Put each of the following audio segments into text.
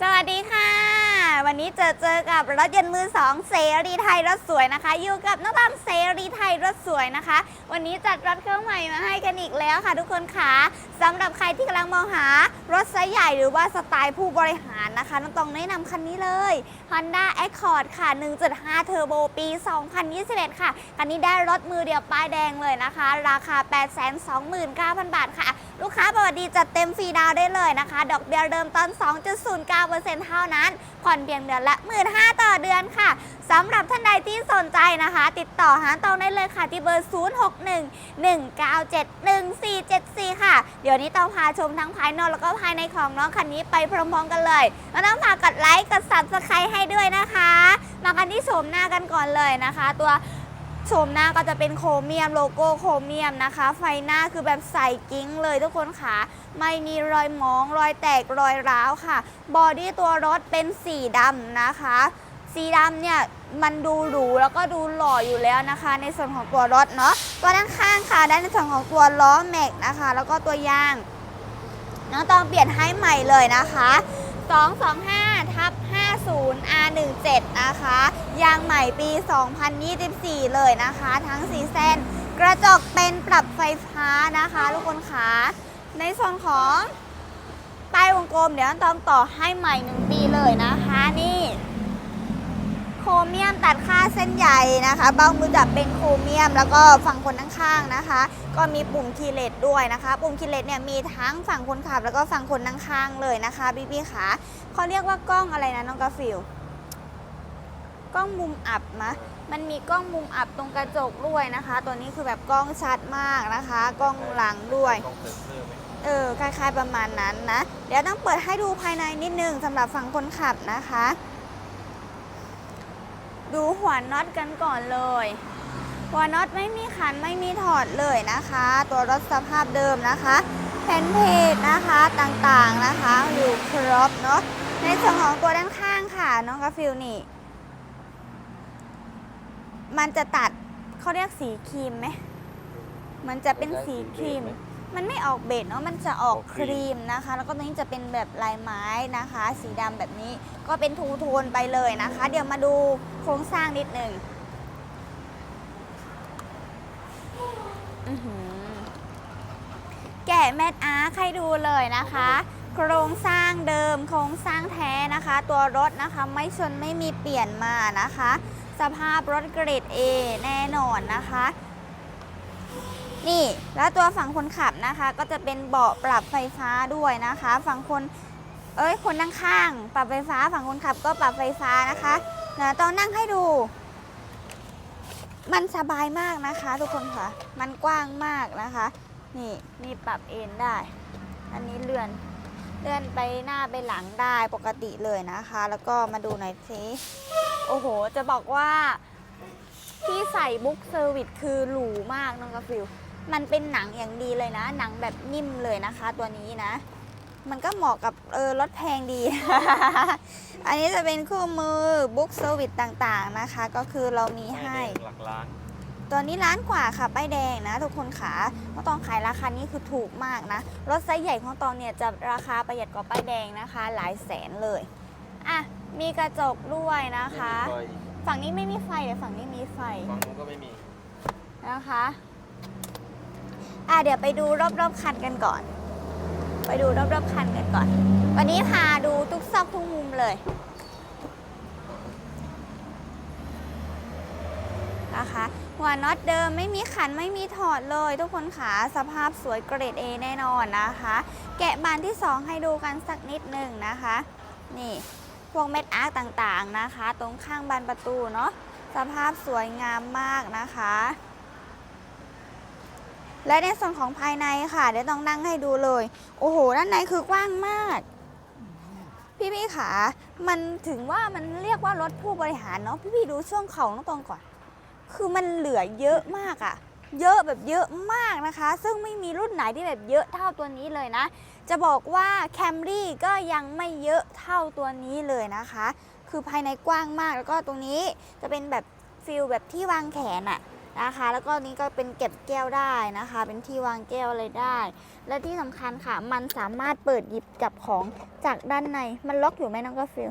สวัสดีค่ะ วันนี้เจอเจอกับรถยนต์มือสองเสรีไทยรถสวยนะคะ อยู่กับน้องตามเสรีไทยรถสวยนะคะ วันนี้จัดรถเครื่องใหม่มาให้กันอีกแล้วค่ะทุกคนค่ะสำหรับใครที่กำลังมองหารถไซส์ใหญ่หรือว่าสไตล์ผู้บริหารนะคะน้องตองแนะนำคันนี้เลย Honda Accord ค่ะ 1.5 เทอร์โบปี 2021 ค่ะคันนี้ได้รถมือเดียวป้ายแดงเลยนะคะ ราคา 829,000 บาทค่ะ ลูกค้าประวัติดีจัดเต็มฟรีดาวได้เลยนะคะ ดอกเบี้ยเริ่มต้น 2.09%เท่านั้นผ่อนเพียงเดือนละ 1 5ื่นต่อเดือนค่ะ สำหรับท่านใดที่สนใจนะคะ ติดต่อหาตองได้เลยค่ะ ที่เบอร์ 0611971474 ค่ะ เดี๋ยวนี้ต้องพาชมทั้งภายนอกแล้วก็ภายในของน้องคันนี้ไปพร้อมๆกันเลยแล้วต้องฝากกดไลค์กด subscribe ให้ด้วยนะคะ มากันที่โฉมหน้ากันก่อนเลยนะคะ ตัว โฉมหน้าก็จะเป็นโครเมียมโลโก้โครเมียมนะคะ ไฟหน้าคือแบบใสกิ้งเลยทุกคนค่ะ ไม่มีรอยหมองรอยแตกรอยร้าวค่ะ บอดี้ตัวรถเป็นสีดำนะคะ สีดำเนี่ยมันดูหรูแล้วก็ดูหล่ออยู่แล้วนะคะ ในส่วนของตัวรถเนาะตัวด้านข้างค่ะด้ในส่วนของตัวล้อแม็กนะคะ แล้วก็ตัวยางน้องตองเปลี่ยนให้ใหม่เลยนะคะ225 50 R17 นะคะ ยางใหม่ปี 2024 เลยนะคะ ทั้งสีเส้น กระจกเป็นปรับไฟฟ้านะคะ ทุกคนคะในส่วนของป้ายวงกลมเดี๋ยวต้องต่อให้ใหม่ 1 ปีเลยนะคะนี่ โครเมียมตัดค่าเส้นใหญ่นะคะ เบ้ามือจับเป็นโครเมียม แล้วก็ฝั่งคนข้างๆนะคะ ก็มีปุ่มคีย์เลสด้วยนะคะ ปุ่มคีย์เลสเนี่ยมีทั้งฝั่งคนขับ แล้วก็ฝั่งคนนั่งข้างเลยนะคะพี่พี่ๆขาเขาเรียกว่ากล้องอะไรนะน้องกาฟิลกล้องมุมอับมะมันมีกล้องมุมอับตรงกระจกด้วยนะคะ ตัวนี้คือแบบกล้องชัดมากนะคะ กล้องหลังด้วยต้องเซ็นเซอร์ไหมเออคล้ายๆประมาณนั้นนะ เดี๋ยวต้องเปิดให้ดูภายในนิดนึงสำหรับฝั่งคนขับนะคะ ดูหัวน็อตกันก่อนเลย หัวน็อตไม่มีขันไม่มีถอดเลยนะคะ ตัวรถสภาพเดิมนะคะแผ่นเพจนะคะต่างๆนะคะ อยู่ครบเนาะในส่วนของตัวด้านข้างค่ะน้องกาฟิลนี่ มันจะตัดเขาเรียกสีครีมไหมมันจะเป็นสีครีม มันไม่ออกเบจเนาะมันจะออกครีมนะคะ แล้วก็ตรงนี้จะเป็นแบบลายไม้นะคะ สีดำแบบนี้ก็เป็นทูโทนไปเลยนะคะ เดี๋ยวมาดูโครงสร้างนิดหนึ่งอื้อหือแกะแมทอาร์คให้ดูเลยนะคะ โครงสร้างเดิมโครงสร้างแท้นะคะ ตัวรถนะคะไม่ชนไม่มีเปลี่ยนมานะคะ สภาพรถเกรด A แน่นอนนะคะ นี่แล้วตัวฝั่งคนขับนะคะ ก็จะเป็นเบาะปรับไฟฟ้าด้วยนะคะ ฝั่งคนเอ้ยคนนั่งข้าง ปรับไฟฟ้าฝั่งคนขับก็ปรับไฟฟ้านะคะนะตอนนั่งให้ดู มันสบายมากนะคะ ทุกคนค่ะ มันกว้างมากนะคะ นี่นี่ปรับเอนได้ อันนี้เลื่อนเลื่อนไปหน้าไปหลังได้ปกติเลยนะคะ แล้วก็มาดูหน่อยสิโอ้โห จะบอกว่าที่ใส่บุ๊กเซอร์วิสคือหรูมากน้องกาฟิล มันเป็นหนังอย่างดีเลยนะ หนังแบบนิ่มเลยนะคะ ตัวนี้นะ มันก็เหมาะกับเออรถแพงดี อันนี้จะเป็นคู่มือบุ๊กเซอร์วิสต่างๆนะคะ ก็คือเรามีให้ หลักล้านตัวนี้ล้านกว่าค่ะป้ายแดงนะ ทุกคนขาเพราะตองขายราคานี้คือถูกมากนะ รถไซส์ใหญ่ของตองเนี่ยจะราคาประหยัดกว่าป้ายแดงนะคะ หลายแสนเลย อะ มีกระจกด้วยนะคะไม่มีไฟฝั่งนี้ไม่มีไฟแต่ฝั่งนี้มีไฟ ฝั่งนู้นก็ไม่มีนะคะ อะเดี๋ยวไปดูรอบๆคันกันก่อน ไปดูรอบๆคันกันก่อน วันนี้พาดูทุกซอกทุกมุมเลยนะคะหัวน็อตเดิมไม่มีขันไม่มีถอดเลย ทุกคนขาสภาพสวยเกรด A แน่นอนนะคะ แกะบานที่ 2 ให้ดูกันสักนิดหนึ่งนะคะ นี่พวกเม็ดอาร์ตต่างๆนะคะ ตรงข้างบานประตูเนาะสภาพสวยงามมากนะคะ และในส่วนของภายในค่ะ เดี๋ยวต้องนั่งให้ดูเลย โอ้โห ด้านในคือกว้างมาก พี่พี่ขามันถึงว่ามันเรียกว่ารถผู้บริหารเนาะ พี่พี่ดูช่วงเขาน้องตรงก่อน คือมันเหลือเยอะมากอะเยอะแบบเยอะมากนะคะ ซึ่งไม่มีรุ่นไหนที่แบบเยอะเท่าตัวนี้เลยนะ จะบอกว่า Camry ก็ยังไม่เยอะเท่าตัวนี้เลยนะคะ คือภายในกว้างมากแล้วก็ตรงนี้จะเป็นแบบฟิลแบบที่วางแขนอะ นะคะ แล้วก็นี้ก็เป็นเก็บแก้วได้นะคะ เป็นที่วางแก้วอะไรได้ และที่สำคัญค่ะ มันสามารถเปิดหยิบจับของจากด้านใน มันล็อกอยู่ไหมน้องกาฟิล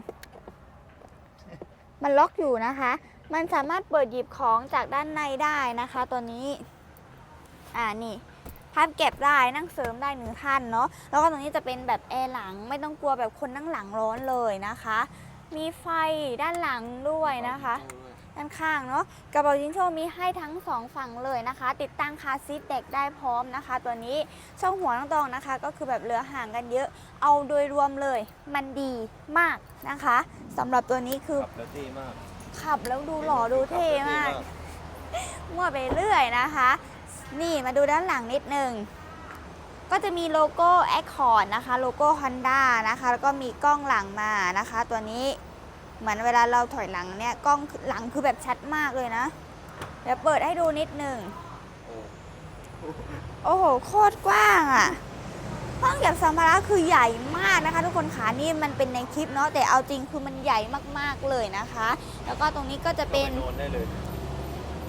มันล็อกอยู่นะคะ มันสามารถเปิดหยิบของจากด้านในได้นะคะตัวนี้ อ่านี่พับเก็บได้นั่งเสริมได้หนึ่งท่านเนาะ แล้วก็ตรงนี้จะเป็นแบบแอร์หลังไม่ต้องกลัวแบบคนนั่งหลังร้อนเลยนะคะ มีไฟด้านหลังด้วยนะคะ ด้านข้างเนาะกระเป๋าจิงโชว์มีให้ทั้งสองฝั่งเลยนะคะ ติดตั้งคาร์ซีทเด็กได้พร้อมนะคะ ตัวนี้ช่องหัวน้องตองนะคะ ก็คือแบบเหลือห่างกันเยอะ เอาโดยรวมเลย มันดีมากนะคะสำหรับตัวนี้คือขับแล้วเท่มากขับแล้วดูหล่อดูเท่มากมั่วไปเรื่อยนะคะ นี่มาดูด้านหลังนิดนึงก็จะมีโลโก้ Accord นะคะ โลโก้ Honda นะคะ แล้วก็มีกล้องหลังมานะคะ ตัวนี้ เหมือนเวลาเราถอยหลังเนี่ยกล้องหลังคือแบบชัดมากเลยนะเดี๋ยวเปิดให้ดูนิดหนึ่งโอ้โหโคตรกว้างอะ่ะห้องเก็บสัมภาระคือใหญ่มากนะคะ ทุกคนขานี่มันเป็นในคลิปเนาะแต่เอาจริงคือมันใหญ่มากๆเลยนะคะ แล้วก็ตรงนี้ก็จะเป็นโดนได้เลย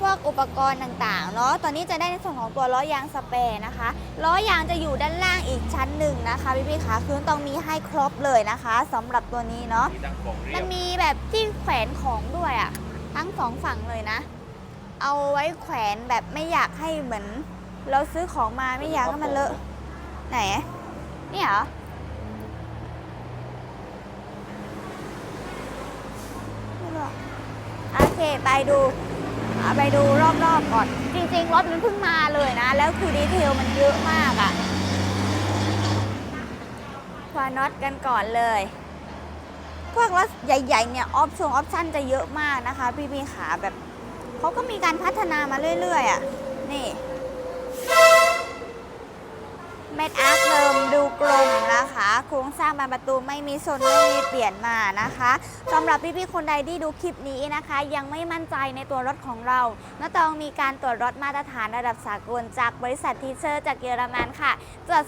พวกอุปกรณ์ต่างๆเนาะตอนนี้จะได้ในส่วนของตัวล้อยางสเปรย์นะคะล้อยางจะอยู่ด้านล่างอีกชั้นหนึ่งนะคะพี่ๆคะคือต้องมีให้ครบเลยนะคะสำหรับตัวนี้เนาะมีตั้งของเรีมัยนบมีแบบที่แขวนของด้วยอะ่ะทั้งสองฝั่งเลยนะ เอาไว้แขวนแบบไม่อยากให้เหมือน เราซื้อของมาไม่อยากให้มันเลอะไหนนี่เหรอไม่รู้อะโอเค ไปดู เอาไปดูรอบๆก่อน จริงๆ รถมันเพิ่งมาเลยนะ แล้วคือดีเทลมันเยอะมากอะควาน็อตกันก่อนเลย พวกรถใหญ่ๆ เนี่ย ออปชั่นออปชั่นจะเยอะมากนะคะ พี่พี่ขาแบบเขาก็มีการพัฒนามาเรื่อยๆอะ นี่ เม็ดอาร์คเดิมดูกลมนะคะ โครงสร้างบานประตูไม่มีชนไม่มีเปลี่ยนมานะคะสำหรับพี่ๆคนใดที่ดูคลิปนี้นะคะ ยังไม่มั่นใจในตัวรถของเราน้าตองมีการตรวจรถมาตรฐานระดับสากลจากบริษัททีเชอร์จากเยอรมันค่ะตรวจ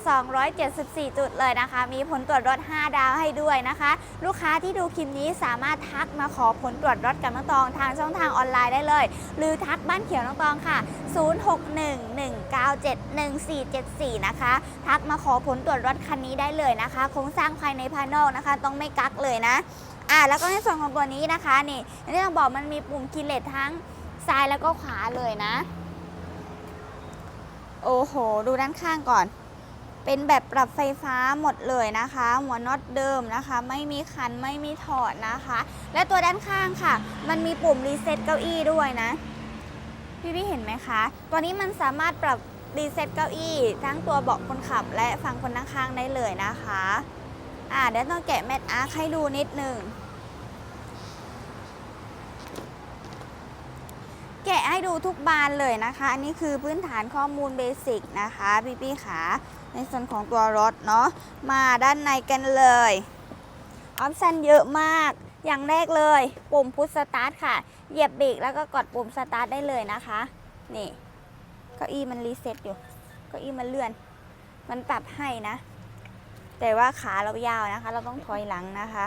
274 จุดเลยนะคะ มีผลตรวจรถ 5 ดาวให้ด้วยนะคะ ลูกค้าที่ดูคลิปนี้สามารถทักมาขอผลตรวจรถกับน้องตองทางช่องทางออนไลน์ได้เลย หรือทักบ้านเขียวน้องตองค่ะ 0611971474 นะคะทักมาขอผลตรวจรถคันนี้ได้เลยนะคะโครงสร้างภายในภายนอกนะคะ ต้องไม่กักเลยนะอ่าแล้วก็ในส่วนของตัวนี้นะคะนี่อย่างที่เราบอกมันมีปุ่มคีเลสทั้งซ้ายแล้วก็ขวาเลยนะ โอ้โห ดูด้านข้างก่อน เป็นแบบปรับไฟฟ้าหมดเลยนะคะ หัวน็อตเดิมนะคะ ไม่มีคันไม่มีถอดนะคะ และตัวด้านข้างค่ะ มันมีปุ่มรีเซ็ตเก้าอี้ด้วยนะ พี่พี่เห็นไหมคะ ตัวนี้มันสามารถปรับ รีเซ็ตเก้าอี้ทั้งตัวเบาะคนขับและฝั่งคนนั่งข้างได้เลยนะคะอ่าเดี๋ยวต้องแกะแมทอาร์คให้ดูนิดหนึ่งแกะให้ดูทุกบานเลยนะคะ อันนี้คือพื้นฐานข้อมูลเบสิกนะคะพี่พี่ขาในส่วนของตัวรถเนาะมาด้านในกันเลยออปชันเยอะมาก อย่างแรกเลย ปุ่มพุชสตาร์ทค่ะ เหยียบเบรกแล้วก็กดปุ่มสตาร์ทได้เลยนะคะ นี่ ก้าอี้มันรีเซ็ตอยู่ เก้าอี้มันเลื่อน มันปรับให้นะ แต่ว่าขาเรายาวนะคะ เราต้องถอยหลังนะคะ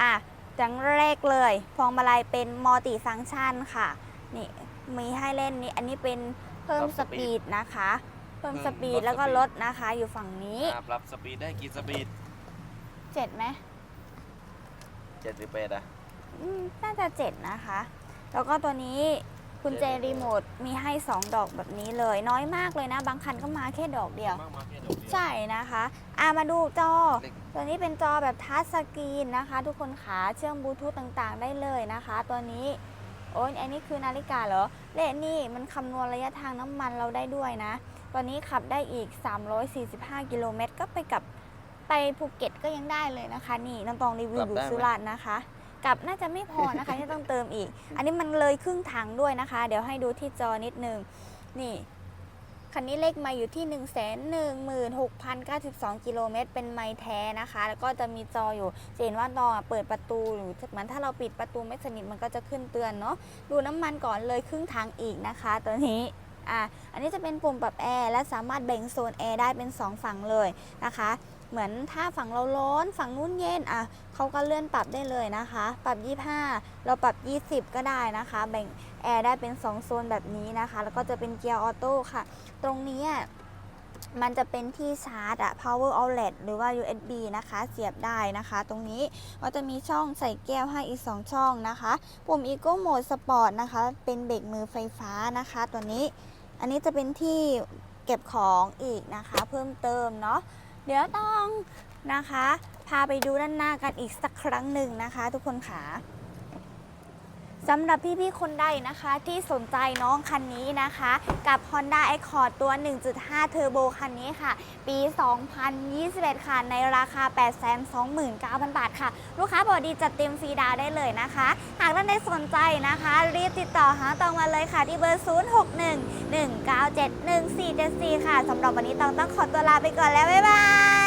อะจังแรกเลย พวงมาลัยเป็นมัลติฟังก์ชันค่ะ นี่มีให้เล่นนี่อันนี้เป็นเพิ่มปรับสสปีปีดดนะคะ เพิ่มเพิ่มสปีดลดแล้วก็สปีดลดนะคะ อยู่ฝั่งนี้อ่าปรับสปีดได้กี่สปีดเจ็ดไหมเจ็ดหรือแปดอะอืมน่าจะเจ็ดนะคะ แล้วก็ตัวนี้ กุญแจเจ็ดรีโมทมีให้ 2 ดอกแบบนี้เลย น้อยมากเลยนะ บางคันก็มาแค่ดอกเดียว มากมาแค่ดอกเดียว ใช่นะคะอะมาดูจอ เล็ก ตัวนี้เป็นจอแบบทัชสกรีนนะคะ ทุกคนขาเชื่อมบลูทูธต่างๆ ได้เลยนะคะ ตัวนี้ โอ้ยอันนี้คือนาฬิกาเหรอและนี่มันคำนวณระยะทางน้ำมันเราได้ด้วยนะ ตัวนี้ขับได้อีก 345 กิโลเมตรก็ไปกับไปภูเก็ตก็ยังได้เลยนะคะ นี่น้องตองรีวิวอยู่สุราษฎร์นะคะ กับน่าจะไม่พอนะคะที่ต้องเติมอีก อันนี้มันเลยครึ่งถังด้วยนะคะ เดี๋ยวให้ดูที่จอนิดนึง นี่ คันนี้เลขมาอยู่ที่ 1 1 6 0 9 2 กิโลเมตร เป็นไม้แท้นะคะ แล้วก็จะมีจออยู่จะเห็นว่าตองอเปิดประตูหรือเหมือนถ้าเราปิดประตูไม่สนิทมันก็จะขึ้นเตือนเนาะ ดูน้ำมันก่อนเลยครึ่งทางอีกนะคะ ตัวนี้อะอันนี้จะเป็นปุ่มปรับแอร์และสามารถแบ่งโซนแอร์ได้เป็น 2 ฝั่งเลยนะคะ เหมือนถ้าฝั่งเราร้อนฝั่งนู้นเย็นอะเขาก็เลื่อนปรับได้เลยนะคะ ปรับ 25 เราปรับ 20 ก็ได้นะคะ แบ่งแอร์ได้เป็น 2 โซนแบบนี้นะคะ แล้วก็จะเป็นเกียร์ออโต้ค่ะ ตรงนี้อะมันจะเป็นที่ชาร์จอะ power outlet หรือว่า USB นะคะ เสียบได้นะคะ ตรงนี้ก็จะมีช่องใส่แก้วให้อีก 2 ช่องนะคะ ปุ่ม Eco Mode Sport นะคะ เป็นเบรกมือไฟฟ้านะคะ ตัวนี้ อันนี้จะเป็นที่เก็บของอีกนะคะ เพิ่มเติมเนาะ เดี๋ยวต้องนะคะ พาไปดูด้านหน้ากันอีกสักครั้งหนึ่งนะคะ ทุกคนค่ะ สำหรับพี่ๆคนใดนะคะที่สนใจน้องคันนี้นะคะ กับ Honda Accord ตัว 1.5 Turbo คันนี้ค่ะ ปี 2021 ค่ะ ในราคา 829,000 บาทค่ะ ลูกค้าบอกดีจัดเต็มฟรีดาวได้เลยนะคะ หากท่านใดสนใจนะคะ รีบติดต่อหาตองมาเลยค่ะ ที่เบอร์ 0611971474 ค่ะสำหรับวันนี้ตองต้องขอตัวลาไปก่อนแล้ว บ๊ายบาย